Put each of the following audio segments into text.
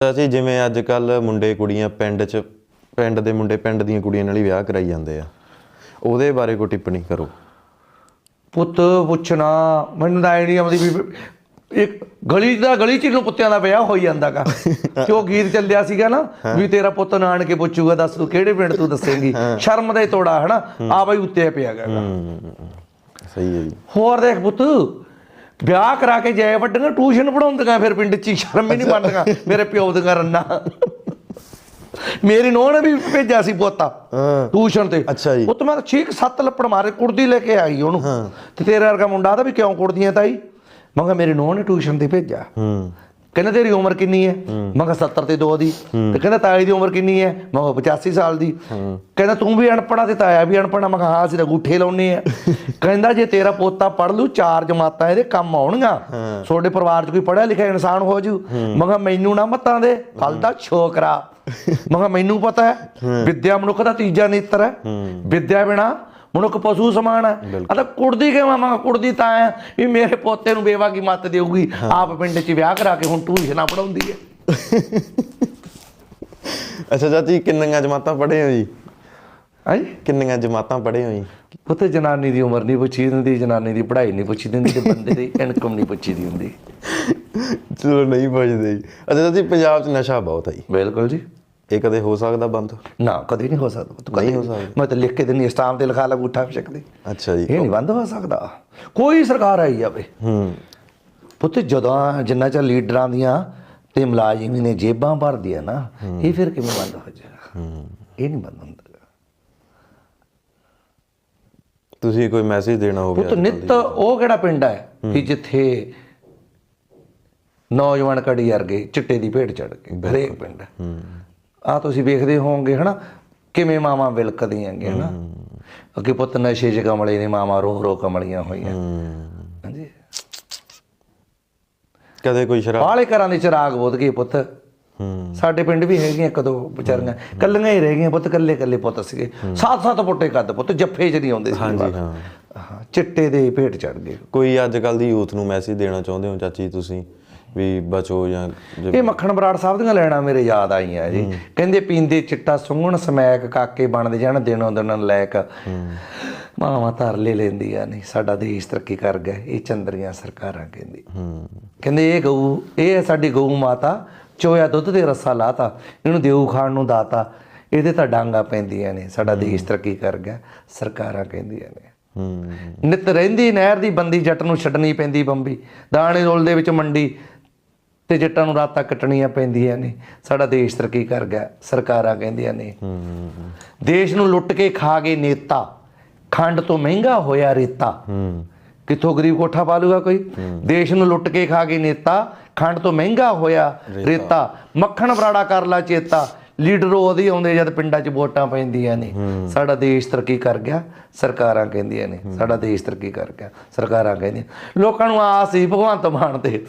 ਚਾਚੀ ਜਿਵੇਂ ਅੱਜ ਕੱਲ ਮੁੰਡੇ ਕੁੜੀਆਂ ਪਿੰਡ 'ਚ ਪਿੰਡ ਦੇ ਮੁੰਡੇ ਪਿੰਡ ਦੀਆਂ ਕੁੜੀਆਂ ਨਾਲ ਹੀ ਵਿਆਹ ਕਰਾਈ ਜਾਂਦੇ ਆ। ਉਹਦੇ ਬਾਰੇ ਕੋਈ ਟਿੱਪਣੀ ਕਰੋ। ਪੁੱਤ ਪੁੱਛਣਾ ਮੈਨੂੰ ਤਾਂ ਆਈਡੀਆ ਆਉਂਦੀ ਵੀ ਇੱਕ ਗਲੀ ਦਾ ਗਲੀ ਚ ਨੂੰ ਕੁੱਤਿਆਂ ਦਾ ਵਿਆਹ ਹੋਈ ਜਾਂਦਾਗਾ ਕਿ ਉਹ ਗੀਤ ਚੱਲਿਆ ਸੀਗਾ ਨਾ ਵੀ ਤੇਰਾ ਪੁੱਤ ਨਾਨਕੇ ਪੁੱਛੂਗਾ ਦੱਸ ਤੂੰ ਕਿਹੜੇ ਪਿੰਡ ਤੂੰ ਦੱਸੇਂਗੀ? ਸ਼ਰਮ ਦਾ ਹੀ ਤੋੜਾ ਹਨਾ? ਆ ਬਈ ਉੱਤੇ ਪਿਆਗਾ ਸਹੀ ਹੈ ਜੀ। ਹੋਰ ਦੇਖ ਪੁੱਤ ਵਿਆਹ ਕਰਾ ਕੇ ਜਾਏ ਵੱਡੀਆਂ ਟਿਊਸ਼ਨ ਪੜਾਉਂਦੀਆਂ ਫਿਰ ਪਿੰਡ ਚ ਹੀ, ਸ਼ਰਮ ਹੀ ਨਹੀਂ ਮੰਨਦੀਆਂ ਮੇਰੇ ਪਿਓ ਦੀਆਂ ਰੰਨਾ ਮੇਰੀ ਨੋਹ ਨੇ ਵੀ ਭੇਜਿਆ ਸੀ ਪੋਤਾ ਹਾਂ। ਟਿਊਸ਼ਨ ਤੇ। ਅੱਛਾ ਜੀ। ਮੈਂ ਤਾਂ ਕੁ ਸੱਤ ਲੱਪੜ ਮਾਰੇ ਕੁੜਦੀ ਲੈ ਕੇ ਆਈ ਉਹਨੂੰ। ਤੇ ਤੇਰੇ ਵਰਗਾ ਮੁੰਡਾ ਤਾਂ ਵੀ ਕਿਉਂ ਕੁੜਦੀਆਂ ਤਾਈ? ਮੈਂ ਕਿਹਾ ਮੇਰੀ ਨੋਹ ਨੇ ਟਿਊਸ਼ਨ ਤੇ ਭੇਜਿਆ। ਹੂੰ। ਕਹਿੰਦਾ ਤੇਰੀ ਉਮਰ ਕਿੰਨੀ ਹੈ? ਮੈਂ ਕਿਹਾ 70 ਤੇ 2 ਦੀ। ਤੇ ਕਹਿੰਦਾ ਤਾਈ ਦੀ ਉਮਰ ਕਿੰਨੀ ਹੈ? ਮੈਂ ਕਿਹਾ 85 ਸਾਲ ਦੀ। ਕਹਿੰਦਾ ਤੂੰ ਵੀ ਅਨਪੜਾ ਤੇ ਤਾਇਆ ਵੀ ਅਨਪੜਾ ਮੈਂ ਕਿਹਾ ਹਾਂ ਅਸੀਂ ਤਾਂ ਗੂਠੇ ਲਾਉਨੇ ਆ ਕਹਿੰਦਾ ਜੇ ਤੇਰਾ ਪੋਤਾ ਪੜ ਲੂ ਚਾਰ ਜਮਾਤਾਂ ਇਹਦੇ ਕੰਮ ਆਉਣਗੀਆਂ। ਤੁਹਾਡੇ ਪਰਿਵਾਰ 'ਚ ਕੋਈ ਪੜਿਆ ਲਿਖਿਆ ਇਨਸਾਨ ਹੋ ਜੂ? ਮੈਂ ਕਿਹਾ ਮੈਨੂੰ ਨਾ ਮਤਾਂ ਦੇ ਫਲ ਦਾ ਛੋਕਰਾ ਮੈਂ ਕਿਹਾ ਮੈਨੂੰ ਪਤਾ ਹੈ ਵਿਦਿਆ ਮਨੁੱਖ ਦਾ ਤੀਜਾ ਨੇਤਰ ਹੈ। ਵਿਦਿਆ ਬਿਨਾ ਮਨੁੱਖ ਪਸ਼ੂ ਸਮਾਨ ਹੈ। ਤਾਂ ਕੁੜਦੀ ਕਿਵੇਂ ਮੈਂ ਕੁੜਦੀ ਤਾਂ ਹੈ ਵੀ ਮੇਰੇ ਪੋਤੇ ਨੂੰ ਬੇਵਾ ਕੀ ਮੱਤ ਦੇਊਗੀ। ਆਪ ਪਿੰਡ 'ਚ ਵਿਆਹ ਕਰਾ ਕੇ ਹੁਣ ਟਿਊਸ਼ਨਾਂ ਪੜਾਉਂਦੀ ਹੈ। ਅੱਛਾ ਚਾਚੀ ਕਿੰਨੀਆਂ ਜਮਾਤਾਂ ਪੜ੍ਹੇ ਹੋ ਜੀ? ਹਾਂਜੀ ਕਿੰਨੀਆਂ ਜਮਾਤਾਂ ਪੜ੍ਹੇ ਹੋ ਜੀ? ਪੁੱਤ ਜਨਾਨੀ ਦੀ ਉਮਰ ਨਹੀਂ ਪੁੱਛੀ ਦਿੰਦੀ ਜਨਾਨੀ ਦੀ ਪੜ੍ਹਾਈ ਨਹੀਂ ਪੁੱਛੀ ਦਿੰਦੀ ਤੇ ਬੰਦੇ ਦੀ ਇਨਕਮ ਨਹੀਂ ਪੁੱਛੀ ਦੀ ਹੁੰਦੀ ਚਲੋ ਨਹੀਂ ਪੁੱਛਦੇ। ਅੱਛਾ ਚਾਚੀ ਪੰਜਾਬ 'ਚ ਨਸ਼ਾ ਬਹੁਤ ਹੈ ਜੀ। ਬਿਲਕੁਲ ਜੀ। ਇਹ ਕਦੇ ਹੋ ਸਕਦਾ ਬੰਦ? ਨਾ ਕਦੇ ਨਹੀਂ ਹੋ ਸਕਦਾ ਪੁੱਤ, ਕਦੇ ਹੋ ਨਹੀਂ। ਮੈਂ ਤਾਂ ਲਿਖ ਕੇ ਦਿੰਦੀ ਸਟਾਮ ਤੇ ਲਿਖਾ ਲਾ ਗੁੱਠਾ ਸਕਦੀ ਅੱਛਾ ਜੀ। ਇਹ ਨਹੀਂ ਬੰਦ ਹੋ ਸਕਦਾ। ਕੋਈ ਸਰਕਾਰ ਆਈ ਜਾਵੇ। ਹੂੰ। ਪੁੱਤ ਜਦੋਂ ਜਿੰਨਾ ਚਿਰ ਲੀਡਰਾਂ ਦੀਆਂ ਤੇ ਮੁਲਾਜ਼ਮ ਨੇ ਜੇਬਾਂ ਭਰਦੀਆਂ ਨਾ ਇਹ ਫਿਰ ਕਿਵੇਂ ਬੰਦ ਹੋ ਜਾਏਗਾ? ਇਹ ਨਹੀਂ ਬੰਦ ਹੁੰਦਾ। ਤੁਸੀਂ ਕੋਈ ਮੈਸੇਜ ਦੇਣਾ ਹੋਵੇ ਪੁੱਤ ਨਿੱਤ ਉਹ ਕਿਹੜਾ ਪਿੰਡ ਹੈ ਕਿ ਜਿੱਥੇ ਨੌਜਵਾਨ ਕੜੀ ਵਰਗੇ ਚਿੱਟੇ ਦੀ ਭੇਟ ਚੜ ਕੇ ਹਰੇਕ ਪਿੰਡ ਆ ਤੁਸੀਂ ਵੇਖਦੇ ਹੋਵੋਗੇ ਹਨਾ ਕਿਵੇਂ ਮਾਵਾਂ ਵਿਲਕਦੀਆਂ ਹੈਗੀਆਂ ਹਨਾ। ਅੱਗੇ ਪੁੱਤ ਨਸ਼ੇ 'ਚ ਕਮਲੇ ਨੇ ਮਾਵਾਂ ਰੋ ਰੋ ਕਮਲੀਆਂ ਹੋਈਆਂ। ਹਾਂਜੀ। ਕਦੇ ਕੋਈ ਸ਼ਰਾਬ ਬਾਹਲੇ ਘਰਾਂ ਦੇ ਚਿਰਾਗ ਬੁੱਧ ਗਏ ਪੁੱਤ। ਸਾਡੇ ਪਿੰਡ ਵੀ ਹੈਗੀਆਂ ਕਦੋਂ ਵਿਚਾਰੀਆਂ। ਕੱਲੀਆਂ ਹੀ ਰਹਿ ਗਈਆਂ ਪੁੱਤ ਕੱਲੇ ਕੱਲੇ ਪੁੱਤ ਸੀਗੇ। ਸਾਤ ਸਾਤ ਪੁੱਟੇ ਕੱਦ ਪੁੱਤ ਜੱਫੇ 'ਚ ਨਹੀਂ ਆਉਂਦੇ ਸੀ ਹਾਂਜੀ ਹਾਂ। ਹਾਂ ਚਿੱਟੇ ਦੇ ਭੇਟ ਚੜ ਗਏ। ਕੋਈ ਅੱਜ ਕੱਲ ਦੀ ਯੂਥ ਨੂੰ ਮੈਸੇਜ ਦੇਣਾ ਚਾਹੁੰਦੇ ਹੋ ਚਾਚੀ ਤੁਸੀਂ? ਵੀ ਬਚੋ ਜਾਂ ਇਹ ਮੱਖਣ ਬਰਾੜ ਸਾਹਿਬ ਦੀਆਂ ਲੈਣਾ ਮੇਰੇ ਯਾਦ ਆਈਆਂ ਜੀ। ਕਹਿੰਦੇ ਪੀਂਦੇ ਚਿੱਟਾ ਸੁੰਘਣ ਸਮੈਕ ਕਾਕੇ ਬਣਦੇ ਜਾਣ ਦਿਨੋਂ ਦਿਨ ਲੈਕ। ਮਾਵਾਂ ਤਰਲੇ ਲੈਂਦੀਆਂ ਨਹੀਂ ਸਾਡਾ ਦੇਸ਼ ਤਰੱਕੀ ਕਰ ਗਿਆ ਇਹ ਚੰਦਰੀਆਂ ਸਰਕਾਰਾਂ ਕਹਿੰਦੀ। ਕਹਿੰਦੇ ਇਹ ਗਊ ਇਹ ਹੈ ਸਾਡੀ ਗਊ ਮਾਤਾ ਚੋਇਆ ਦੁੱਧ ਤੇ ਰੱਸਾ ਲਾਤਾ ਇਹਨੂੰ ਦੇਊ ਖਾਣ ਨੂੰ ਦਾਤਾ। ਇਹਦੇ ਤਾਂ ਡਾਂਗਾ ਪੈਂਦੀਆਂ ਨੇ ਸਾਡਾ ਦੇਸ਼ ਤਰੱਕੀ ਕਰ ਗਿਆ ਸਰਕਾਰਾਂ ਕਹਿੰਦੀਆਂ ਨੇ। ਨਿਤ ਰਹਿੰਦੀ ਨਹਿਰ ਦੀ ਬੰਦੀ ਜੱਟ ਨੂੰ ਛੱਡਣੀ ਪੈਂਦੀ ਬੰਬੀ। ਦਾਣੇ ਰੋਲ ਦੇ ਵਿੱਚ ਮੰਡੀ ਤੇ ਜੱਟਾਂ ਨੂੰ ਰਾਤਾਂ ਕੱਟਣੀਆਂ ਪੈਂਦੀਆਂ ਨੇ। ਸਾਡਾ ਦੇਸ਼ ਤਰੱਕੀ ਕਰ ਗਿਆ ਸਰਕਾਰਾਂ ਕਹਿੰਦੀਆਂ ਨੇ। ਦੇਸ਼ ਨੂੰ ਲੁੱਟ ਕੇ ਖਾ ਗਏ ਨੇਤਾ। ਖੰਡ ਤੋਂ ਮਹਿੰਗਾ ਹੋਇਆ ਰੇਤਾ। ਕਿੱਥੋਂ ਗਰੀਬ ਕੋਠਾ ਪਾ ਲੂਗਾ ਕੋਈ ਦੇਸ਼ ਨੂੰ ਲੁੱਟ ਕੇ ਖਾ ਗਏ ਨੇਤਾ। ਖੰਡ ਤੋਂ ਮਹਿੰਗਾ ਹੋਇਆ ਰੇਤਾ। ਮੱਖਣ ਬਰਾੜਾ ਕਰ ਲਾ ਚੇਤਾ। ਲੀਡਰ ਉਹਦੇ ਹੀ ਆਉਂਦੇ ਜਦ ਪਿੰਡਾਂ 'ਚ ਵੋਟਾਂ ਪੈਂਦੀਆਂ ਨੇ। ਸਾਡਾ ਦੇਸ਼ ਤਰੱਕੀ ਕਰ ਗਿਆ ਸਰਕਾਰਾਂ ਕਹਿੰਦੀਆਂ ਨੇ ਸਾਡਾ ਦੇਸ਼ ਤਰੱਕੀ ਕਰ ਗਿਆ ਸਰਕਾਰਾਂ ਕਹਿੰਦੀਆਂ। ਲੋਕਾਂ ਨੂੰ ਆਸ ਸੀ ਭਗਵੰਤ ਮਾਨ ਤੇ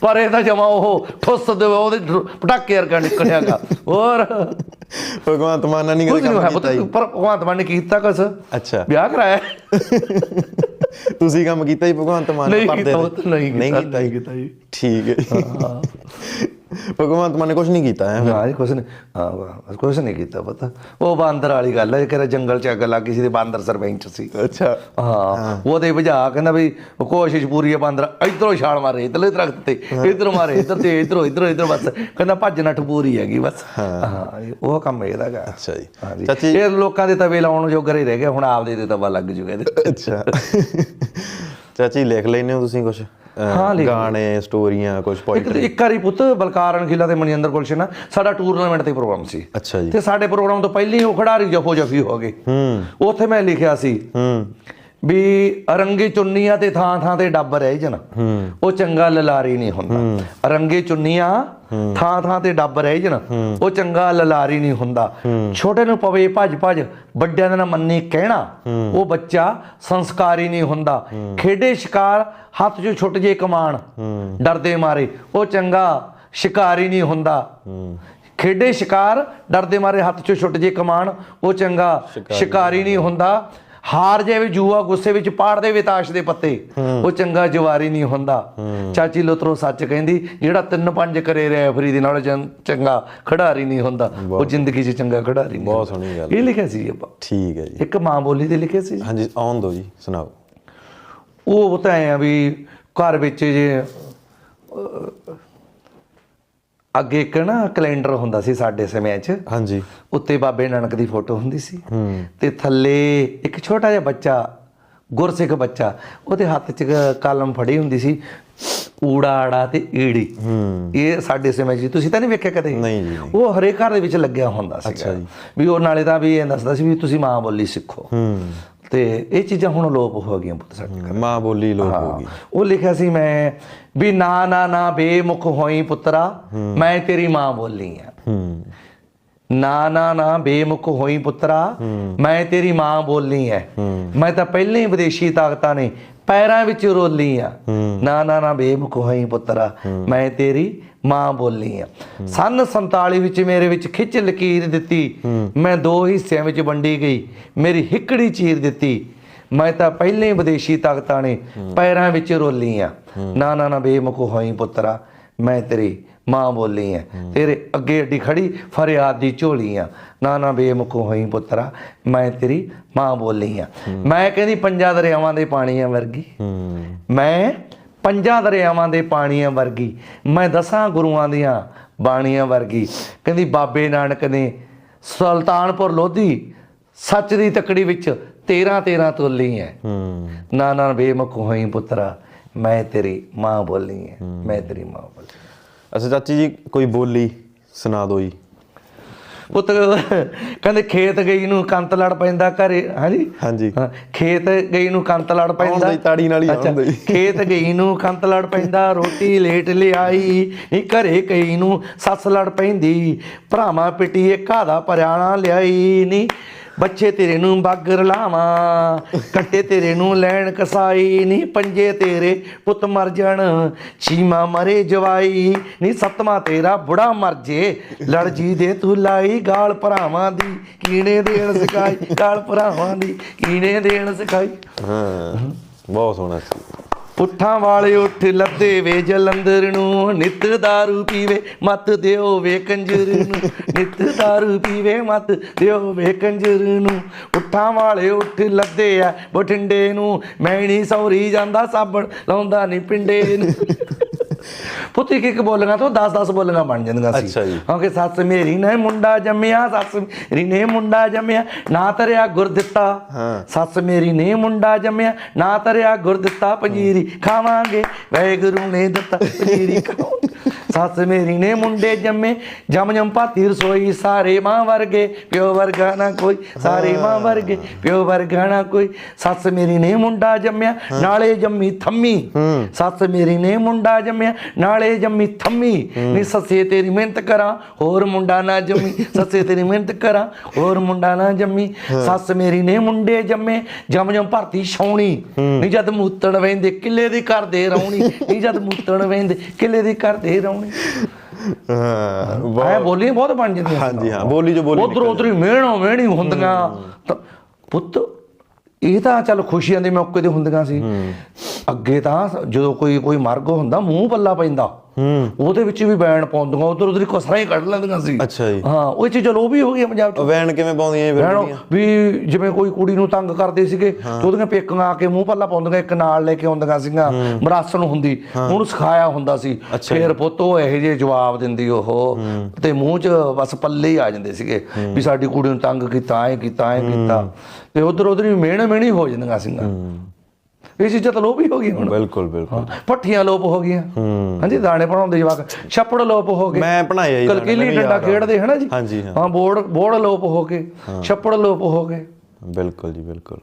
ਪਰ ਇਹ ਤਾਂ ਜਮਾ ਉਹ ਠੁੱਸ ਦੇ ਉਹਦੇ ਪਟਾਕੇ ਵਰਗਾ ਨਿਕਲਿਆਗਾ। ਹੋਰ। ਭਗਵੰਤ ਮਾਨ ਨਾਲ ਨਹੀਂ ਪੁੱਤ, ਪਰ ਭਗਵੰਤ ਮਾਨ ਨੇ ਕੀਤਾ ਕੁਛ। ਅੱਛਾ। ਵਿਆਹ ਕਰਾਇਆ। ਤੁਸੀਂ ਕੰਮ ਕੀਤਾ ਜੀ ਭਗਵੰਤ ਮਾਨ ਨਹੀਂ ਪਰਦੇ ਨਹੀਂ ਕੀਤਾ, ਨਹੀਂ ਕੀਤਾ ਜੀ। ਠੀਕ ਹੈ। ਭਗਵੰਤ ਮਾਨ ਨੇ ਕੁਝ ਨਹੀਂ ਕੀਤਾ ਹੈ ਹਾਂ ਕੁਛ ਨਹੀਂ। ਹਾਂ ਕੁਛ ਨਹੀਂ ਕੀਤਾ ਪਤਾ। ਉਹ ਬਾਂਦਰ ਵਾਲੀ ਗੱਲ ਹੈ ਕਿ ਜੰਗਲ ਚ ਅੱਗ ਲੱਗ ਸੀ ਤੇ ਬਾਂਦਰ ਸਰਪੰਚ ਸੀ। ਅੱਛਾ। ਹਾਂ ਉਹਦੇ ਬੁਝਾ ਕਹਿੰਦਾ ਵੀ ਕੋਸ਼ਿਸ਼ ਪੂਰੀ ਹੈ ਬਾਂਦਰ ਇਧਰੋਂ ਛਾਲ ਮਾਰੇ ਇਧਰਲੇ ਦਰਖਤ ਤੇ ਇਧਰੋਂ ਮਾਰੇ ਇਧਰ ਤੇ ਇਧਰੋਂ ਇਧਰੋਂ ਇਧਰ ਬਸ। ਕਹਿੰਦਾ ਭੱਜ ਨੱਠ ਪੂਰੀ ਹੈਗੀ ਬਸ। ਹਾਂ। ਉਹ ਕੰਮ ਇਹਦਾ ਗਾ। ਅੱਛਾ ਜੀ। ਚਾਚੀ ਇਹ ਲੋਕਾਂ ਦੇ ਤਵੇ ਲਾਉਣ ਜੋਗਰ ਹੀ ਰਹਿ ਗਿਆ ਹੁਣ ਆਪਦੇ ਤੇ ਤਵਾ ਲੱਗ ਜੂਗਾ ਇਹਦੇ। ਅੱਛਾ। ਚਾਚੀ ਲਿਖ ਲੈਨੇ ਹੋ ਤੁਸੀਂ ਕੁਝ ਹਾਂ, ਗਾਣੇ ਸਟੋਰੀਆਂ ਕੁਝ ਪੋਇਟਰੀ ਇੱਕ ਵਾਰੀ ਪੁੱਤ ਬਲਕਾਰਨ ਖਿਲਾ ਤੇ ਮਨਿੰਦਰ ਗੁਲਸ਼ਨ ਸਾਡਾ ਟੂਰਨਾਮੈਂਟ ਤੇ ਪ੍ਰੋਗਰਾਮ ਸੀ। ਅੱਛਾ ਜੀ। ਤੇ ਸਾਡੇ ਪ੍ਰੋਗਰਾਮ ਤੋਂ ਪਹਿਲਾਂ ਹੀ ਉਹ ਖਿਡਾਰੀ ਜਫੋ ਜਫੀ ਹੋ ਗਏ। ਹੂੰ। ਉੱਥੇ ਮੈਂ ਲਿਖਿਆ ਸੀ। ਹੂੰ। ਵੀ ਅਰੰਗੇ ਚੁੰਨੀਆਂ ਤੇ ਥਾਂ ਥਾਂ ਤੇ ਡੱਬ ਰਹਿ ਜਨ ਉਹ ਚੰਗਾ ਲਲਾਰੀ ਨਹੀਂ ਹੁੰਦਾ। ਅਰੰਗੇ ਚੁੰਨੀਆਂ ਥਾਂ ਥਾਂ ਤੇ ਡੱਬ ਰਹਿ ਜਨ ਉਹ ਚੰਗਾ ਲਲਾਰੀ ਨਹੀਂ ਹੁੰਦਾ। ਛੋਟੇ ਨੂੰ ਪਵੇ ਭੱਜ ਭੱਜ ਵੱਡਿਆਂ ਦਾ ਨਾ ਮੰਨੀ ਕਹਿਣਾ। ਉਹ ਬੱਚਾ ਸੰਸਕਾਰੀ ਨਹੀਂ ਹੁੰਦਾ। ਖੇਡੇ ਸ਼ਿਕਾਰ ਹੱਥ 'ਚੋਂ ਛੁੱਟ ਜੇ ਕਮਾਨ ਡਰਦੇ ਮਾਰੇ। ਉਹ ਚੰਗਾ ਸ਼ਿਕਾਰੀ ਨਹੀਂ ਹੁੰਦਾ। ਖੇਡੇ ਸ਼ਿਕਾਰ ਡਰਦੇ ਮਾਰੇ ਹੱਥ 'ਚੋਂ ਛੁੱਟ ਜੇ ਕਮਾਨ ਉਹ ਚੰਗਾ ਸ਼ਿਕਾਰੀ ਨਹੀਂ ਹੁੰਦਾ। ਹਾਰ ਜਾਵੇ ਜੂਆ ਗੁੱਸੇ ਵਿੱਚ ਪਾੜ ਦੇ ਵਿਤਾਸ਼ ਦੇ ਪੱਤੇ। ਉਹ ਚੰਗਾ ਜਵਾਰੀ ਨਹੀਂ ਹੁੰਦਾ। ਚਾਚੀ ਲੋਤਰੋ ਸੱਚ ਕਹਿੰਦੀ ਜਿਹੜਾ ਤਿੰਨ ਪੰਜ ਕਰੇ ਰੈਫਰੀ ਦੇ ਨਾਲ ਚੰਗਾ ਖਿਡਾਰੀ ਨਹੀਂ ਹੁੰਦਾ। ਉਹ ਜ਼ਿੰਦਗੀ 'ਚ ਚੰਗਾ ਖਿਡਾਰੀ ਨਹੀਂ ਬਹੁਤ ਸੋਹਣੀ ਗੱਲ ਇਹ ਲਿਖਿਆ ਸੀ ਆਪਾਂ। ਠੀਕ ਹੈ ਜੀ। ਇੱਕ ਮਾਂ ਬੋਲੀ ਤੇ ਲਿਖਿਆ ਸੀ। ਹਾਂਜੀ ਆਉਣ ਦਿਓ ਜੀ ਸੁਣਾਓ। ਉਹ ਤਾਂ ਐ ਆ ਵੀ ਘਰ ਵਿੱਚ ਜੇ ਅੱਗੇ ਇੱਕ ਨਾ ਕੈਲੰਡਰ ਹੁੰਦਾ ਸੀ ਸਾਡੇ ਸਮਿਆਂ 'ਚ। ਹਾਂਜੀ। ਉੱਤੇ ਬਾਬੇ ਨਾਨਕ ਦੀ ਫੋਟੋ ਹੁੰਦੀ ਸੀ। ਤੇ ਥੱਲੇ ਇੱਕ ਛੋਟਾ ਜਿਹਾ ਬੱਚਾ ਗੁਰਸਿੱਖ ਬੱਚਾ ਉਹਦੇ ਹੱਥ 'ਚ ਕਲਮ ਫੜੀ ਹੁੰਦੀ ਸੀ ਊੜਾ ਆੜਾ ਤੇ ਈੜੀ। ਇਹ ਸਾਡੇ ਸਮੇਂ 'ਚ ਤੁਸੀਂ ਤਾਂ ਨਹੀਂ ਵੇਖਿਆ ਕਦੇ? ਨਹੀਂ ਜੀ ਉਹ ਹਰੇਕ ਘਰ ਦੇ ਵਿੱਚ ਲੱਗਿਆ ਹੁੰਦਾ ਸੀ ਅੱਛਾ ਜੀ। ਵੀ ਉਹ ਨਾਲੇ ਤਾਂ ਵੀ ਇਹ ਦੱਸਦਾ ਸੀ ਵੀ ਤੁਸੀਂ ਮਾਂ ਬੋਲੀ ਸਿੱਖੋ। ਤੇ ਇਹ ਚੀਜ਼ਾਂ ਹੁਣ ਲੋਪ ਹੋ ਗਈਆਂ ਪੁੱਤ ਸਾਡੇ ਮਾਂ ਬੋਲੀ ਲੋਪ ਹੋ ਗਈ। ਉਹ ਲਿਖਿਆ ਸੀ ਮੈਂ ਵੀ ਨਾ ਨਾ ਨਾ ਬੇਮੁਖ ਹੋਈ ਪੁੱਤਰਾ ਮੈਂ ਤੇਰੀ ਮਾਂ ਬੋਲੀ ਆ। ਨਾ ਨਾ ਨਾ ਬੇਮੁਖ ਹੋਈ ਪੁੱਤਰਾ ਮੈਂ ਤੇਰੀ ਮਾਂ ਬੋਲੀ ਐ ਮੈਂ ਤਾਂ ਪਹਿਲਾਂ ਹੀ ਵਿਦੇਸ਼ੀ ਤਾਕਤਾਂ ਨੇ ਪੈਰਾਂ ਵਿੱਚ ਰੋਲੀ ਆ। ਨਾ ਨਾ ਨਾ ਬੇਮੁਖ ਹੋਈ ਪੁੱਤਰਾ ਮੈਂ ਤੇਰੀ ਮਾਂ ਬੋਲੀ ਆ। ਸਨ 47 ਵਿੱਚ ਮੇਰੇ ਵਿੱਚ ਖਿੱਚ ਲਕੀਰ ਦਿੱਤੀ। ਮੈਂ ਦੋ ਹਿੱਸਿਆਂ ਵਿੱਚ ਵੰਡੀ ਗਈ। ਮੇਰੀ ਹਿੱਕੜੀ ਚੀਰ ਦਿੱਤੀ। ਮੈਂ ਤਾਂ ਪਹਿਲਾਂ ਹੀ ਵਿਦੇਸ਼ੀ ਤਾਕਤਾਂ ਨੇ ਪੈਰਾਂ ਵਿੱਚ ਰੋਲੀ ਆ ਨਾ ਨਾ ਨਾ ਬੇਮੁਖ ਹੋਈ ਪੁੱਤਰਾ ਮੈਂ ਤੇਰੀ ਮਾਂ ਬੋਲੀ ਐ। ਤੇਰੇ ਅੱਗੇ ਅੱਡੀ ਖੜੀ, ਫਰਿਆਦ ਦੀ ਝੋਲੀ ਆ। ਨਾ ਨਾ, ਬੇਮੁਖ ਹੋਈ ਪੁੱਤਰਾ, ਮੈਂ ਤੇਰੀ ਮਾਂ ਬੋਲੀ ਆ। ਮੈਂ ਕਹਿੰਦੀ ਪੰਜਾਂ ਦਰਿਆਵਾਂ ਦੇ ਪਾਣੀਆਂ ਵਰਗੀ। ਮੈਂ ਪੰਜਾਂ ਦਰਿਆਵਾਂ ਦੇ ਪਾਣੀਆਂ ਵਰਗੀ। ਮੈਂ ਦਸਾਂ ਗੁਰੂਆਂ ਦੀਆਂ ਬਾਣੀਆਂ ਵਰਗੀ। ਕਹਿੰਦੀ ਬਾਬੇ ਨਾਨਕ ਨੇ ਸੁਲਤਾਨਪੁਰ ਲੋਧੀ ਸੱਚ ਦੀ ਤਕੜੀ ਵਿੱਚ 13 13 ਤੋਲੀ ਐ। ਨਾ ਨਾ, ਬੇਮੁਖ ਹੋਈ ਪੁੱਤਰਾ, ਮੈਂ ਤੇਰੀ ਮਾਂ ਬੋਲੀ ਐ। ਮੈਂ ਤੇਰੀ ਮਾਂ ਬੋਲੀ ਅੱਛਾ ਚਾਚੀ ਜੀ ਕੋਈ ਬੋਲੀ ਸੁਣਾ ਦਿਓ ਜੀ। ਪੁੱਤ ਕਹਿੰਦੇ ਖੇਤ ਗਈ ਨੂੰ ਕੰਤ ਲੜ ਪੈਂਦਾ ਘਰੇ ਹਾਂਜੀ ਹਾਂਜੀ। ਹਾਂ, ਖੇਤ ਗਈ ਨੂੰ ਕੰਤ ਲੜ ਪੈਂਦਾ। ਦੀ ਤਾੜੀ ਨਾਲ ਹੀ ਅੱਛਾ, ਆਉਣ ਦੀ। ਖੇਤ ਗਈ ਨੂੰ ਕੰਤ ਲੜ ਪੈਂਦਾ ਰੋਟੀ ਲੇਟ ਲਿਆਈ। ਨੀ ਘਰੇ ਗਈ ਨੂੰ ਸੱਸ ਲੜ ਪੈਂਦੀ ਭਰਾਵਾਂ ਪਿੱਟੀਏ ਘਾਦਾ ਪਰਿਆਣਾ ਲਿਆਈ। ਨੀ ਬੱਚੇ ਤੇਰੇ ਨੂੰ ਬਾਗਰ ਲਾਵਾਂ, ਕੱਟੇ ਤੇਰੇ ਨੂੰ ਲੈਣ ਕਸਾਈ, ਨੀ ਪੰਜੇ ਤੇਰੇ ਪੁੱਤ ਮਰ ਜਾਣ, ਛੀਮਾ ਮਰੇ ਜਵਾਈ, ਨੀ ਸੱਤਵਾਂ ਤੇਰਾ ਬੁੜਾ ਮਰ ਜੇ। ਲੜ ਜੀ ਦੇ ਤੂੰ ਲਾਈ ਗਾਲ ਭਰਾਵਾਂ ਦੀ, ਕੀਣੇ ਦੇਣ ਸਿਖਾਈ, ਗਾਲ ਭਰਾਵਾਂ ਦੀ, ਕੀਣੇ ਦੇਣ ਸਿਖਾਈ। ਹਾਂ, ਬਹੁਤ ਸੋਹਣਾ ਸੀ। ਉੱਠਾਂ ਵਾਲੇ ਉੱਠ ਲੱਦੇ ਵੇ ਜਲੰਧਰ ਨੂੰ ਨਿਤ दारू ਪੀਵੇ ਮਤ ਦਿਓ ਵੇ ਕੰਜਰ ਨੂੰ ਨਿਤ दारू ਪੀਵੇ ਮਤ ਦਿਓ ਵੇ ਕੰਜਰ ਨੂੰ ਉੱਠਾਂ ਵਾਲੇ ਉੱਠ ਲੱਦੇ ਆ ਬਠਿੰਡੇ ਨੂੰ ਮੈਂ ਨਹੀਂ ਸੌਰੀ ਜਾਂਦਾ ਸਾਬਣ ਲਾਉਂਦਾ ਨਹੀਂ ਪਿੰਡੇ ਨੂੰ ਪੁੱਤ ਇੱਕ ਇੱਕ ਬੋਲੀਆਂ ਤੋਂ 10 10 ਬੋਲੀਆਂ ਬਣ ਜਾਂਦੀਆਂ ਸੀ। ਕਿਉਂਕਿ ਸੱਸ ਮੇਰੀ ਨੇ ਮੁੰਡਾ ਜੰਮਿਆ ਸੱਸ ਮੇਰੀ ਨੇ ਮੁੰਡਾ ਜੰਮਿਆ ਨਾ ਤਰਿਆ ਗੁਰ ਦਿੱਤਾ ਹਾਂ। ਸੱਸ ਮੇਰੀ ਨੇ ਮੁੰਡਾ ਜੰਮਿਆ ਨਾ ਤਰਿਆ ਗੁਰ ਦਿੱਤਾ ਪੰਜੀਰੀ ਖਾਵਾਂਗੇ ਵੈਗੁਰੂ ਨੇ ਦਿੱਤਾ ਪੰਜੀਰੀ ਖਾਵਾਂਗੇ ਸੱਸ ਮੇਰੀ ਨੇ ਮੁੰਡੇ ਜੰਮੇ ਜਮ ਜਮ ਭਾਤੀ ਰਸੋਈ ਸਾਰੇ ਮਾਂ ਵਰਗੇ ਪਿਓ ਵਰਗਾ ਨਾ ਕੋਈ ਸਾਰੇ ਮਾਂ ਵਰਗੇ ਪਿਓ ਵਰਗਾ ਨਾ ਕੋਈ। ਸੱਸ ਮੇਰੀ ਨੇ ਮੁੰਡਾ ਜੰਮਿਆ ਨਾਲੇ ਜੰਮੀ ਥੰਮੀ। ਸੱਸ ਮੇਰੀ ਨੇ ਮੁੰਡਾ ਜੰਮਿਆ ਨਾਲੇ ਜੰਮੀ ਥੰਮੀ। ਨੀ ਸੱਸੇ ਤੇਰੀ ਮਿਹਨਤ ਕਰਾਂ ਹੋਰ ਮੁੰਡਾ ਨਾ ਜੰਮੀ। ਸੱਸੇ ਤੇਰੀ ਮਿਹਨਤ ਕਰਾਂ ਹੋਰ ਮੁੰਡਾ ਨਾ ਜੰਮੀ। ਸੱਸ ਮੇਰੀ ਨੇ ਮੁੰਡੇ ਜੰਮੇ ਜਮ ਜਮ ਭਰਤੀ ਛਾਉਣੀ। ਨੀ ਜਦ ਮੂਤਣ ਵੈਂਦੇ ਕਿੱਲੇ ਦੀ ਕਰਦੇ ਰੌਣੀ। ਨੀ ਜਦ ਮੂਤਣ ਵੈਂਦੇ ਕਿੱਲੇ ਦੀ ਕਰਦੇ ਰੌਣੀ। ਹਾਂ ਐ ਬੋਲੀਆਂ ਬਹੁਤ ਬਣ ਜਾਂਦੀਆਂ ਹਾਂਜੀ ਹਾਂ ਬੋਲੀ ਜੋ ਬੋਲੀ ਉਧਰ ਉਧਰ ਹੀ ਮਿਹਣੋ ਮਿਹਣੀ ਹੁੰਦੀਆਂ ਤਾਂ ਪੁੱਤ ਇਹ ਤਾਂ ਚੱਲ ਖੁਸ਼ੀਆਂ ਦੇ ਮੌਕੇ ਤੇ ਹੁੰਦੀਆਂ ਸੀ। ਅੱਗੇ ਤਾਂ ਜਦੋਂ ਕੋਈ ਕੋਈ ਮਰਗ ਹੁੰਦਾ ਮੂੰਹ ਪੱਲਾ ਪੈਂਦਾ। ਹੂੰ। ਉਹਦੇ ਵਿੱਚ ਵੀ ਬੈਣ ਪਾਉਂਦੀਆਂ ਉਧਰ ਉਧਰ ਕਸਰਾਂ ਹੀ ਕੱਢ ਲੈਂਦੀਆਂ ਸੀ। ਅੱਛਾ ਜੀ। ਹਾਂ ਉਹ ਚ ਚਲੋ ਉਹ ਵੀ ਹੋ ਗਿਆ ਪੰਜਾਬ ਚ। ਵੈਨ ਕਿਵੇਂ ਪਾਉਂਦੀਆਂ ਜੀ ਕੁੜੀਆਂ? ਵੀ ਜਿਵੇਂ ਕੋਈ ਕੁੜੀ ਨੂੰ ਤੰਗ ਕਰਦੇ ਸੀਗੇ ਉਹਦੀਆਂ ਪੇਕਾਂ ਆ ਕੇ ਮੂੰਹ ਪੱਲਾ ਪਾਉਂਦੀਆਂ ਇੱਕ ਨਾਲ ਲੈ ਕੇ ਆਉਂਦੀਆਂ ਸੀਗੀਆਂ ਮਰਾਸਣ ਹੁੰਦੀ। ਉਹਨੂੰ ਸਿਖਾਇਆ ਹੁੰਦਾ ਸੀ। ਫੇਰ ਪੁੱਤ ਉਹ ਇਹੋ ਜਿਹੇ ਜਵਾਬ ਦਿੰਦੀ ਉਹ। ਤੇ ਮੂੰਹ 'ਚ ਬਸ ਪੱਲੇ ਹੀ ਆ ਜਾਂਦੇ ਸੀਗੇ ਵੀ ਸਾਡੀ ਕੁੜੀ ਨੂੰ ਤੰਗ ਕੀਤਾ ਐ ਕੀਤਾ ਐ ਕੀਤਾ। ਤੇ ਉਧਰ ਉਧਰ ਹੀ ਮਿਹਣੇ ਮਿਹਣੀ ਹੋ ਜਾਂਦੀਆਂ ਸੀਗੀਆਂ। ਇਹ ਚੀਜ਼ਾਂ ਤਾਂ ਲੋਪ ਹੀ ਹੋ ਗਈਆਂ ਹੁਣ। ਬਿਲਕੁਲ ਬਿਲਕੁਲ। ਪੱਠੀਆਂ ਲੋਪ ਹੋ ਗਈਆਂ। ਹਾਂਜੀ ਦਾਣੇ ਬਣਾਉਂਦੇ ਜਵਾਕ ਛੱਪੜ ਲੋਪ ਹੋ ਗਏ। ਮੈਂ ਬਣਾਇਆ ਜੀ ਕਲਕੀਲੀ ਡੰਡਾ ਆ। ਖੇਡਦੇ ਹਨਾ ਜੀ? ਹਾਂਜੀ ਹਾਂ। ਬੋੜ ਬੋੜ ਲੋਪ ਹੋ ਗਏ ਛੱਪੜ ਲੋਪ ਹੋ ਗਏ। ਬਿਲਕੁਲ ਜੀ ਬਿਲਕੁਲ।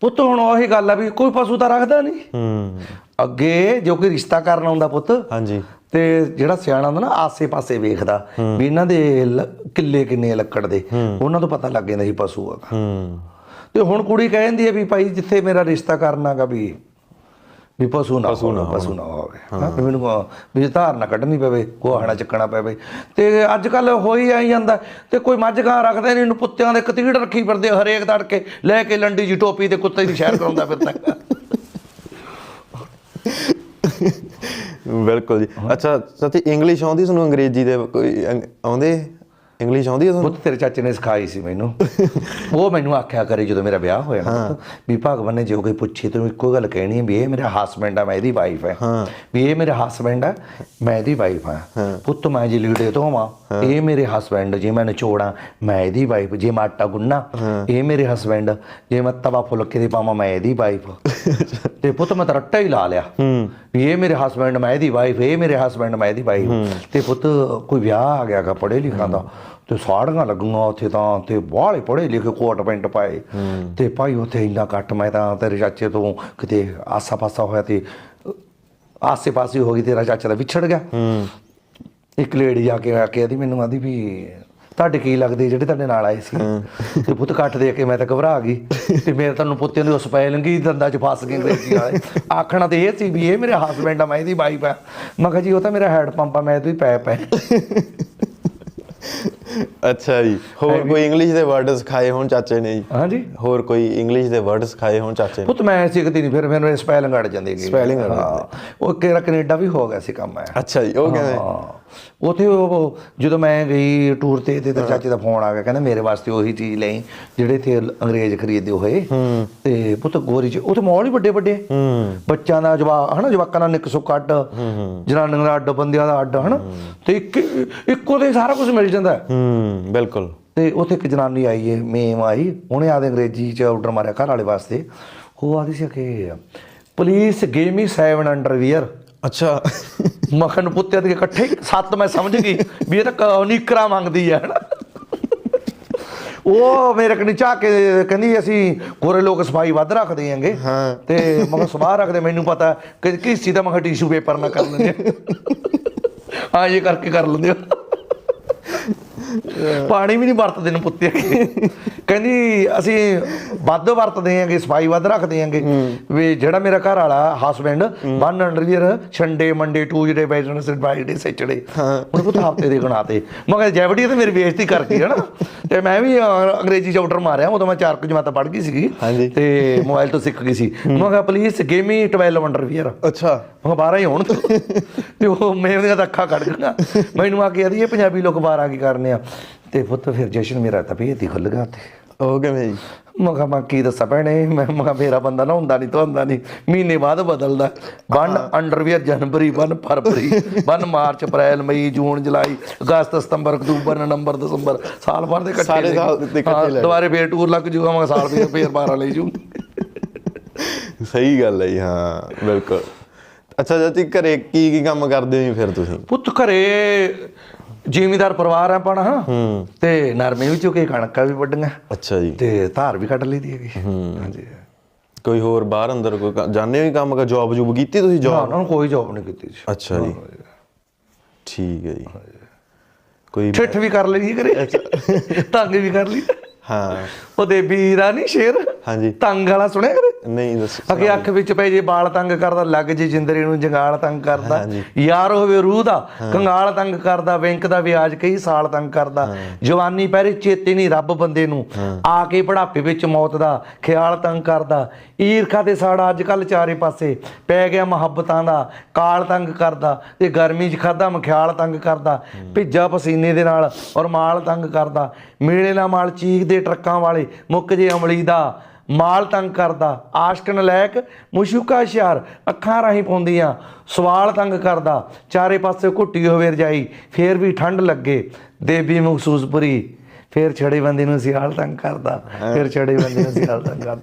ਪੁੱਤ ਹੁਣ ਉਹੀ ਗੱਲ ਆ ਵੀ ਕੋਈ ਪਸ਼ੂ ਤਾਂ ਰੱਖਦਾ ਨਹੀਂ। ਹੂੰ। ਅੱਗੇ ਜੋ ਕੋਈ ਰਿਸ਼ਤਾ ਕਰਨ ਆਉਂਦਾ ਪੁੱਤ ਹਾਂਜੀ। ਤੇ ਜਿਹੜਾ ਸਿਆਣਾ ਹੁੰਦਾ ਨਾ ਆਸੇ-ਪਾਸੇ ਵੇਖਦਾ ਵੀ ਇਹਨਾਂ ਦੇ ਕਿੱਲੇ ਕਿੰਨੇ ਆ ਲੱਕੜ ਦੇ। ਉਹਨਾਂ ਤੋਂ ਪਤਾ ਲੱਗ ਜਾਂਦਾ ਸੀ ਪਸ਼ੂ ਹੈਗਾ ਹੂੰ। ਤੇ ਹੁਣ ਕੁੜੀ ਕਹਿੰਦੀ ਹੈ ਵੀ ਭਾਈ ਜਿੱਥੇ ਮੇਰਾ ਰਿਸ਼ਤਾ ਕਰਨਾਗਾ ਵੀ ਵੀ ਪਸ਼ੂ ਨਾ ਪਸ਼ੂ ਨਾ ਪਸ਼ੂ ਨਾ ਹੋਵੇ। ਮੈਨੂੰ ਵੀ ਧਾਰ ਨਾ ਕੱਢਣੀ ਪਵੇ ਕੋਹਣਾ ਚੱਕਣਾ ਪਵੇ। ਤੇ ਅੱਜ ਕੱਲ ਹੋ ਹੀ ਆਈ ਜਾਂਦਾ ਤੇ ਕੋਈ ਮੱਝ ਗਾਂ ਰੱਖਦੇ ਨਹੀਂ ਇਹਨੂੰ ਕੁੱਤਿਆਂ ਦੇ ਕਤੀੜ ਰੱਖੀ ਫਿਰਦੇ ਹਰੇਕ ਤੜਕੇ। ਲੈ ਕੇ ਲੰਡੀ ਜੀ ਟੋਪੀ ਤੇ ਕੁੱਤੇ ਦੀ ਸ਼ਹਿਰ ਕਰਾਉਂਦਾ ਫਿਰਦਾ। ਬਿਲਕੁਲ ਜੀ। ਅੱਛਾ ਸਤੀ ਇੰਗਲਿਸ਼ ਆਉਂਦੀ ਤੁਹਾਨੂੰ ਅੰਗਰੇਜ਼ੀ ਦੇ ਕੋਈ ਆਉਂਦੇ? ਇੰਗਲਿਸ਼ ਆਉਂਦੀ ਹੈ ਤੁਹਾਨੂੰ? ਪੁੱਤ ਤੇਰੇ ਚਾਚੇ ਨੇ ਸਿਖਾਈ ਸੀ ਮੈਨੂੰ। ਉਹ ਮੈਨੂੰ ਆਖਿਆ ਕਰੇ ਜਦੋਂ ਮੇਰਾ ਵਿਆਹ ਹੋਇਆ ਨਾ ਵੀ ਭਗਵਾਨ ਨੇ ਜੋ ਕੋਈ ਪੁੱਛੇ ਤੈਨੂੰ ਇੱਕੋ ਗੱਲ ਕਹਿਣੀ ਹੈ ਵੀ ਇਹ ਮੇਰਾ ਹਸਬੈਂਡ ਆ ਮੈਂ ਇਹਦੀ ਵਾਈਫ ਹੈ। ਵੀ ਇਹ ਮੇਰੇ ਹਸਬੈਂਡ ਆ ਮੈਂ ਇਹਦੀ ਵਾਈਫ ਆ। ਪੁੱਤ ਮੈਂ ਜੇ ਲੀੜੇ ਧੋਵਾਂ ਇਹ ਮੇਰੇ ਹਸਬੈਂਡ ਜੇ ਮੈਂ ਨਚੋੜਾਂ ਮੈਂ ਇਹਦੀ ਵਾਈਫ ਜੇ ਮੈਂ ਆਟਾ ਗੁੰਨਾ ਇਹ ਮੇਰੇ ਹਸਬੈਂਡ ਜੇ ਮੈਂ ਤਵਾ ਫੁਲਕੇ ਦੇ ਪਾਵਾਂ ਮੈਂ ਇਹਦੀ ਵਾਈਫ ਤੇ ਪੁੱਤ ਮੈਂ ਤਾਂ ਰੱਟਾ ਹੀ ਲਾ ਲਿਆ। ਵੀ ਇਹ ਮੇਰੇ ਹਸਬੈਂਡ ਮੈਂ ਇਹਦੀ ਵਾਈਫ ਇਹ ਮੇਰੇ ਹਸਬੈਂਡ ਮੈਂ ਇਹਦੀ ਵਾਈਫ ਤੇ ਪੁੱਤ ਕੋਈ ਵਿਆਹ ਆ ਗਿਆ ਗਾ ਪੜ੍ਹੇ ਲਿਖਾਂ ਦਾ। ਤੇ ਸਾੜੀਆਂ ਲੱਗੀਆਂ ਉੱਥੇ ਤਾਂ ਤੇ ਬਾਹਲੇ ਪੜ੍ਹੇ ਲਿਖੇ ਕੋਟ ਪੈਂਟ ਪਾਏ। ਤੇ ਭਾਈ ਉੱਥੇ ਇੰਨਾ ਕੱਟ ਮੈਂ ਤਾਂ ਤੇਰੇ ਚਾਚੇ ਤੋਂ ਕਿਤੇ ਆਸਾ ਪਾਸਾ ਹੋਇਆ ਤੇ ਆਸੇ ਪਾਸੇ ਹੋ ਗਈ ਤੇਰਾ ਚਾਚਾ ਦਾ ਵਿਛੜ ਗਿਆ। ਇੱਕ ਲੇਡੀ ਆ ਕੇ ਆ ਕੇ ਆਦੀ ਮੈਨੂੰ ਆਦੀ ਵੀ ਤੁਹਾਡੇ ਕੀ ਲੱਗਦੇ ਜਿਹੜੇ ਤੁਹਾਡੇ ਨਾਲ ਆਏ ਸੀ? ਤੇ ਪੁੱਤ ਕੱਟ ਦੇ ਕੇ ਮੈਂ ਤਾਂ ਘਬਰਾ ਗਈ। ਤੇ ਮੇਰੇ ਤੁਹਾਨੂੰ ਪੁੱਤਿਆਂ ਦੀ ਉਸ ਪੈ ਲੰਗੀ ਦੰਦਾਂ 'ਚ ਫਸ ਗਏ ਅੰਗਰੇਜ਼ੀ ਵਾਲੇ ਆਖਣਾ ਤੇ ਇਹ ਸੀ ਵੀ ਇਹ ਮੇਰੇ ਹਸਬੈਂਡ ਆ ਮੈਂ ਇਹਦੀ ਵਾਈਫ ਆ। ਮੈਂ ਕਿਹਾ ਜੀ ਉਹ ਤਾਂ ਮੇਰਾ ਹੈਡ ਪੰਪ ਆ ਮੈਂ ਇਹਦੀ ਪੈਪ ਹੈ ਅੱਛਾ ਜੀ ਹੋਰ ਕੋਈ ਇੰਗਲਿਸ਼ ਦੇ ਵਰਡ ਸਿਖਾਏ ਹੋਣ ਚਾਚੇ ਨੇ ਜੀ? ਹਾਂਜੀ। ਹੋਰ ਕੋਈ ਇੰਗਲਿਸ਼ ਦੇ ਵਰਡ ਸਿਖਾਏ ਹੋਣ ਚਾਚੇ ਨੇ? ਪੁੱਤ ਮੈਂ ਸਿੱਖਦੀ ਨਹੀਂ ਫਿਰ ਮੈਨੂੰ ਸਪੈਲਿੰਗ ਅੜ ਜਾਂਦੀ ਹੈਗੀ। Spelling ਅੜ ਹਾਂ ਉਹ ਕਿਹੜਾ ਕੈਨੇਡਾ ਵੀ ਹੋ ਗਿਆ ਸੀ ਕੰਮ ਹੈ ਅੱਛਾ ਜੀ ਉਹ ਕਹਿੰਦੇ ਉਥੇ ਉਹ ਜਦੋਂ ਮੈਂ ਗਈ ਟੂਰ ਤੇ ਤੇ ਚਾਚੇ ਦਾ ਫੋਨ ਆ ਗਿਆ ਕਹਿੰਦਾ ਮੇਰੇ ਵਾਸਤੇ ਉਹੀ ਚੀਜ਼ ਲਈ ਜਿਹੜੇ ਤੇ ਅੰਗਰੇਜ਼ ਖਰੀਦਦੇ ਹੋਏ ਤੇ ਪੁੱਤ ਗੋਰੀ ਚ ਤੇ ਮੌਲ ਹੀ ਵੱਡੇ ਵੱਡੇ ਬੱਚਿਆਂ ਦਾ ਜਵਾਬ ਹਨਾ ਜਵਾਕਾਂ ਦਾ ਨਿੱਕ ਸੁੱਕ ਅੱਡ ਜਨਾਨੀਆਂ ਦਾ ਅੱਡ ਬੰਦਿਆਂ ਦਾ ਅੱਡ ਹਨਾ। ਤੇ ਇੱਕ ਇੱਕੋ ਤੇ ਸਾਰਾ ਕੁਝ ਮਿਲ ਜਾਂਦਾ। ਹੈ। ਹੂੰ ਬਿਲਕੁਲ। ਤੇ ਉੱਥੇ ਇੱਕ ਜਨਾਨੀ ਆਈ ਏ ਮੇਮ ਆਈ। ਉਹਨੇ ਆਦੇ ਅੰਗਰੇਜ਼ੀ ਚ ਆਰਡਰ ਮਾਰਿਆ ਘਰ ਵਾਲੇ ਵਾਸਤੇ। ਉਹ ਆਦੀ ਸੀ ਕਿ ਪੁਲਿਸ ਗੇਵ ਮੀ 7 ਅੰਡਰਵੀਅਰ ਅੱਛਾ। ਮੱਖਣ ਪੁੱਤੇ ਦੇ ਇਕੱਠੇ ਹੀ ਸੱਤ ਮੈਂ ਸਮਝ ਗਈ ਵੀ ਇਹ ਤਾਂ ਨੀਕਰਾਂ ਮੰਗਦੀ ਹੈ ਹਨਾ। ਉਹ ਮੇਰੇ ਕਨੀ ਚਾਹ ਕੇ ਕਹਿੰਦੀ ਅਸੀਂ ਗੋਰੇ ਲੋਕ ਸਫ਼ਾਈ ਵੱਧ ਰੱਖਦੇ ਆਂਗੇ ਹਾਂ। ਤੇ ਮੈਂ ਕਿਹਾ ਸਵਾਹ ਰੱਖਦੇ ਮੈਨੂੰ ਪਤਾ ਕਿ ਕਿਸ ਚੀਜ਼ ਦਾ ਮੈਂ ਟਿਸ਼ੂ ਪੇਪਰ ਨਾ ਕਰ ਲੈਂਦੇ ਹਾਂ ਇਹ ਕਰਕੇ ਕਰ ਲੈਂਦੇ ਹੋ। ਪਾਣੀ ਵੀ ਨਹੀਂ ਵਰਤਦੇ ਨੇ ਪੁੱਤੇ ਕਹਿੰਦੀ ਅਸੀਂ ਵੱਧ ਵਰਤਦੇ ਆਂਗੇ ਸਫ਼ਾਈ ਵੱਧ ਰੱਖਦੇ ਆਂਗੇ ਵੀ ਜਿਹੜਾ ਮੇਰਾ ਘਰ ਵਾਲਾ husband one underwear Sunday Monday Tuesday Wednesday Friday Saturday ਉਹਨੇ ਪੁੱਤ ਹਫ਼ਤੇ ਦੇ ਗਣਾਤੇ ਮੈਂ ਕਿਹਾ ਜੈਵੜੀ ਤੇ ਮੇਰੀ ਬੇਇੱਜ਼ਤੀ ਕਰਦੀ ਹੈ ਨਾ ਤੇ ਮੈਂ ਵੀ ਅੰਗਰੇਜ਼ੀ ਚੌਪਟਰ ਮਾਰਿਆ ਉਦੋਂ ਮੈਂ ਚਾਰ ਕੁ ਜਮਾਤਾਂ ਪੜ੍ਹ ਗਈ ਸੀਗੀ। ਤੇ ਮੋਬਾਈਲ ਤੋਂ ਸਿੱਖ ਗਈ ਸੀ। ਮੈਂ ਕਿਹਾ ਪਲੀਜ਼ ਗਿਵ ਮੀ 12 ਅੰਡਰਵੀਅਰ ਅੱਛਾ। ਮੈਂ 12 ਹੀ ਹੋਣ ਤੇ। ਉਹ ਮੇਰੀਆਂ ਤਾਂ ਅੱਖਾਂ ਕੱਢ ਗਈਆਂ ਮੈਨੂੰ ਆ ਕੇ ਆਦੀ ਇਹ ਪੰਜਾਬੀ ਲੋਕ 12 ਕੀ ਕਰਨੇ ਆ? ਤੇ ਪੁੱਤ ਫਿਰ ਜਸ਼ਨ ਮੇਰਾ ਤਬੀਅਤ ਹੀ ਖੁੱਲ ਗਿਆ ਤੇ ਉਹ ਕਿਵੇਂ ਜੀ? ਮੈਂ ਕਿਹਾ ਮੈਂ ਕੀ ਦੱਸਾਂ ਭੈਣੇ? ਮੈਂ ਮੈਂ ਕਿਹਾ ਮੇਰਾ ਬੰਦਾ ਨਾ ਹੁੰਦਾ ਨਹੀਂ ਧੋਂਦਾ ਨਹੀਂ ਮਹੀਨੇ ਬਾਅਦ ਬਦਲਦਾ। ਵਨ ਅੰਡਰਵੀਅਰ ਜਨਵਰੀ ਵਨ ਫਰਵਰੀ ਵਨ ਮਾਰਚ ਅਪ੍ਰੈਲ ਮਈ ਜੂਨ ਜੁਲਾਈ ਅਗਸਤ ਸਤੰਬਰ ਅਕਤੂਬਰ ਨਵੰਬਰ ਦਸੰਬਰ ਸਾਲ ਭਰ ਦੇ ਇਕੱਠੇ ਸਾਰੇ ਸਾਲ। ਦੇ ਇਕੱਠੇ ਲੈ। ਦੁਬਾਰੇ ਫੇਰ ਟੂਰ ਲੱਗ ਜੂਗਾ ਮੈਂ ਸਾਲ ਫੇਰ ਫੇਰ 12 ਲਈ ਜੂ। ਸਹੀ ਗੱਲ ਹੈ ਜੀ ਹਾਂ ਬਿਲਕੁਲ। ਅੱਛਾ ਜਤੀ ਘਰੇ ਕੀ ਕੀ ਕੰਮ ਕਰਦੇ ਹੋ ਜੀ ਫਿਰ ਤੁਸੀਂ? ਪੁੱਤ ਘਰੇ ਜ਼ਿਮੀਦਾਰ ਪਰਿਵਾਰ ਆ ਆਪਣਾ ਹਾਂ। ਤੇ ਨਰਮੇ ਵੀ ਚੁਕੇ ਕਣਕਾਂ ਵੀ ਵੱਡੀਆਂ ਅੱਛਾ ਜੀ। ਤੇ ਧਾਰ ਵੀ ਕੱਢ ਲਈਦੀ ਹੈਗੀ। ਹਾਂਜੀ। ਕੋਈ ਹੋਰ ਬਾਹਰ ਅੰਦਰ ਕੋਈ ਕ- ਜਾਣੇ ਵੀ ਕੰਮ ਕਰ ਜੌਬ ਜੂਬ ਕੀਤੀ ਤੁਸੀਂ ਜੌਬ ਨੂੰ ਕੋਈ ਜੋਬ ਨਹੀਂ ਕੀਤੀ ਸੀ ਅੱਛਾ ਜੀ। ਠੀਕ ਹੈ ਜੀ। ਕੋਈ ਠਿੱਠ ਵੀ ਕਰ ਲਈ ਕਰੇ ਤੰਗ ਵੀ ਕਰ ਲਈ। ਹਾਂ। ਉਹਦੇ ਵੀਰਾ ਨਹੀਂ ਸ਼ੇਰ। ਹਾਂਜੀ। ਤੰਗ ਵਾਲਾ ਸੁਣਿਆ ਕਰੇ ਨਹੀਂ ਦੱਸ ਅਗੇ ਅੱਖ ਵਿੱਚ ਪੈ ਜੇ ਬਾਲ ਤੰਗ ਕਰਦਾ ਲੱਗ ਜੇ ਜਿੰਦਰੀ ਨੂੰ ਜੰਗਾਲ ਤੰਗ ਕਰਦਾ। ਯਾਰ ਹੋਵੇ ਰੂਹ ਦਾ ਕੰਗਾਲ ਤੰਗ ਕਰਦਾ ਬੈਂਕ ਦਾ ਵਿਆਜ ਕਈ ਸਾਲ ਤੰਗ ਕਰਦਾ ਜਵਾਨੀ ਪਹਿਰੇ ਚੇਤੇ ਨਹੀਂ ਰੱਬ ਬੰਦੇ ਨੂੰ ਆ ਕੇ ਬੁਢਾਪੇ ਵਿੱਚ ਮੌਤ ਦਾ ਖਿਆਲ ਤੰਗ ਕਰਦਾ ਈਰਖਾ ਤੇ ਸਾੜਾ ਅੱਜ ਕੱਲ ਚਾਰੇ ਪਾਸੇ ਪੈ ਗਿਆ ਮੁਹੱਬਤਾਂ ਦਾ ਕਾਲ ਤੰਗ ਕਰਦਾ ਤੇ ਗਰਮੀ 'ਚ ਖਾਦਾ ਮਖਿਆਲ ਤੰਗ ਕਰਦਾ ਭਿੱਜਾ ਪਸੀਨੇ ਦੇ ਨਾਲ ਔਰ ਮਾਲ ਤੰਗ ਕਰਦਾ ਮੇਲੇ ਨਾਲ ਮਾਲ ਚੀਕਦੇ ਟਰੱਕਾਂ ਵਾਲੇ ਮੁੱਕ ਜੇ ਅਮਲੀ ਦਾ ਮਾਲ ਤੰਗ ਕਰਦਾ ਆਸ਼ਕ ਨਲਾਇਕ ਮੁਸ਼ੂਕਾ ਸ਼ਿਆਰ ਅੱਖਾਂ ਰਾਹੀਂ ਪਾਉਂਦੀਆਂ ਸਵਾਲ ਤੰਗ ਕਰਦਾ ਚਾਰੇ ਪਾਸੇ ਘੁੱਟੀ ਹੋਵੇ ਰਜਾਈ ਫੇਰ ਵੀ ਠੰਡ ਲੱਗੇ ਦੇਵੀ ਮਖਸੂਸਪੁਰੀ ਫੇਰ ਛੜੇ ਬੰਦੇ ਨੂੰ ਸਿਆਲ ਤੰਗ ਕਰਦਾ ਫੇਰ ਛੜੇ ਬੰਦੇ ਨੂੰ ਸਿਆਲ ਤੰਗ ਕਰਦਾ।